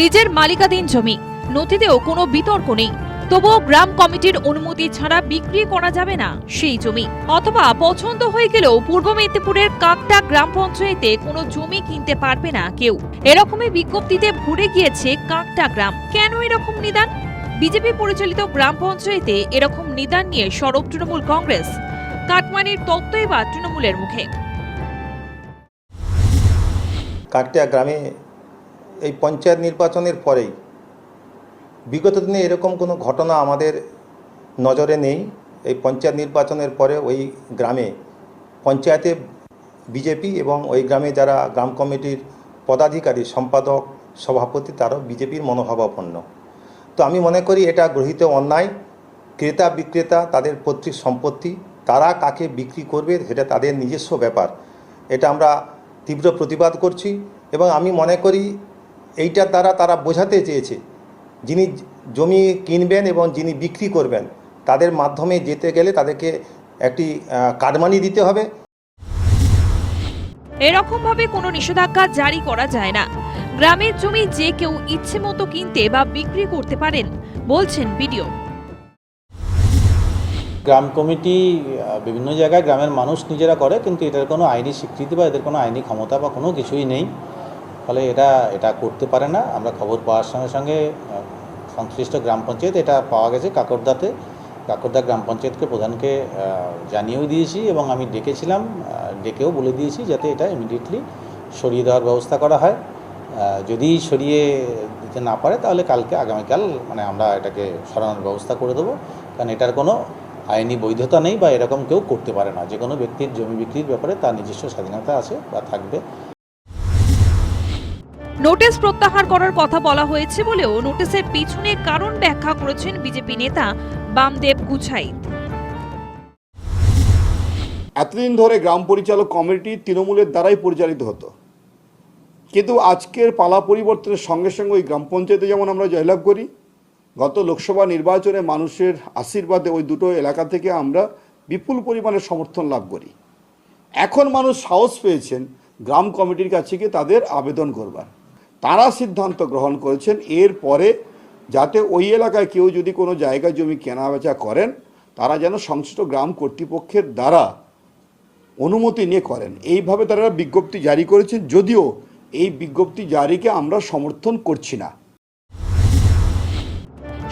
নিজের মালিকাধীন জমি। নথিতেও কোনো বিতর্ক নেই। তবুও গ্রাম কমিটির অনুমতি ছাড়া বিক্রি করা যাবে না সেই জমি। অথবা পছন্দ হয়ে গেলেও পূর্ব মেদিনীপুরের কাকটা গ্রাম পঞ্চায়েতে কোনো জমি কিনতে পারবে না কেউ। এরকমই বিজ্ঞপ্তিতে ভরে গিয়েছে কাকটা গ্রাম। কেন এরকম নিদান? বিজেপি পরিচালিত গ্রাম পঞ্চায়েতে এরকম নিদান নিয়ে সরব তৃণমূল কংগ্রেস। কাটমানির তত্ত্বই বা তৃণমূলের মুখে। কাকটিয়া গ্রামে এই পঞ্চায়েত নির্বাচনের পরেই। বিগত দিনে এরকম কোনো ঘটনা আমাদের নজরে নেই। এই পঞ্চায়েত নির্বাচনের পরে ওই গ্রামে পঞ্চায়েতে বিজেপি এবং ওই গ্রামে যারা গ্রাম কমিটির পদাধিকারী, সম্পাদক, সভাপতি, তারাও বিজেপির মনোভাবাপন্ন। তো আমি মনে করি এটা গৃহীত অন্যায়। ক্রেতা বিক্রেতা, তাদের পৈতৃক সম্পত্তি, তারা কাকে বিক্রি করবে সেটা তাদের নিজস্ব ব্যাপার। এটা আমরা তীব্র প্রতিবাদ করছি এবং আমি মনে করি এইটার দ্বারা তারা বোঝাতে চেয়েছে যিনি জমি কিনবেন এবং যিনি বিক্রি করবেন তাদের মাধ্যমে যেতে গেলে তাদেরকে একটি কাটমানি দিতে হবে। এরকম ভাবে কোনো নিষেধাজ্ঞা জারি করা যায় না। গ্রামের জমি যে কেউ ইচ্ছে মতো কিনতে বা বিক্রি করতে পারেন বলছেন বিডিও। গ্রাম কমিটি বিভিন্ন জায়গায় গ্রামের মানুষ নিজেরা করে কিন্তু এটার কোনো আইনি স্বীকৃতি বা এদের কোনো আইনি ক্ষমতা বা কোনো কিছুই নেই। ফলে এটা এটা করতে পারে না। আমরা খবর পাওয়ার সঙ্গে সঙ্গে সংশ্লিষ্ট গ্রাম পঞ্চায়েত এটা পাওয়া গেছে কাকরদাতে। কাকরদা গ্রাম পঞ্চায়েতকে প্রধানকে জানিয়েও দিয়েছি এবং আমি ডেকেছিলাম ডেকেও বলে দিয়েছি যাতে এটা ইমিডিয়েটলি সরিয়ে দেওয়ার ব্যবস্থা করা হয়। যদি সরিয়ে দিতে না পারে তাহলে কালকে, আগামীকাল মানে আমরা এটাকে সরানোর ব্যবস্থা করে দেবো। কারণ এটার কোনো আইনি বৈধতা নেই বা এরকম কেউ করতে পারে না। যে কোনো ব্যক্তির জমি বিক্রির ব্যাপারে তার নিজস্ব স্বাধীনতা আছে বা থাকবে। নোটিশ প্রত্যাহার করার কথা বলা হয়েছে বলেও নোটিশের পিছনে কারণ ব্যাখ্যা করেছেন বিজেপি নেতা বামদেব গুছাইত। এতদিন ধরে গ্রাম পরিচালক কমিটি তৃণমূলের দ্বারাই পরিচালিত হতো। কিন্তু আজকের পালা পরিবর্তনের সঙ্গে সঙ্গে ওই গ্রাম পঞ্চায়েতে যেমন আমরা জয়লাভ করি, গত লোকসভা নির্বাচনে মানুষের আশীর্বাদে ওই দুটো এলাকা থেকে আমরা বিপুল পরিমাণে সমর্থন লাভ করি। এখন মানুষ সাহস পেয়েছেন গ্রাম কমিটির কাছে গিয়ে তাদের আবেদন করবার। তারা সিদ্ধান্ত গ্রহণ করেছেন। এর পরে যাতে ওই এলাকায় কেউ যদি কোনো জায়গা জমি কেনা বেচা করেন, তারা যেন সংশ্লিষ্ট গ্রাম কর্তৃপক্ষের দ্বারা অনুমতি নিয়ে করেন। এইভাবে তারা বিজ্ঞপ্তি জারি করেছেন, যদিও এই বিজ্ঞপ্তি জারিকে আমরা সমর্থন করছি না।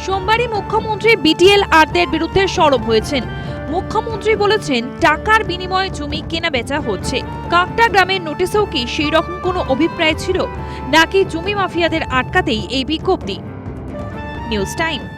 সোমবারই মুখ্যমন্ত্রী বিটিএল আরদের বিরুদ্ধে সরব হয়েছেন। মুখ্যমন্ত্রী বলেছেন, টাকার বিনিময়ে জমি কেনা বেচা হচ্ছে। কাকটা গ্রামের নোটিশেও কি সেই রকম কোনো অভিপ্রায় ছিল? নাকি জমি মাফিয়াদের আটকাতেই এই বিজ্ঞপ্তি? News time.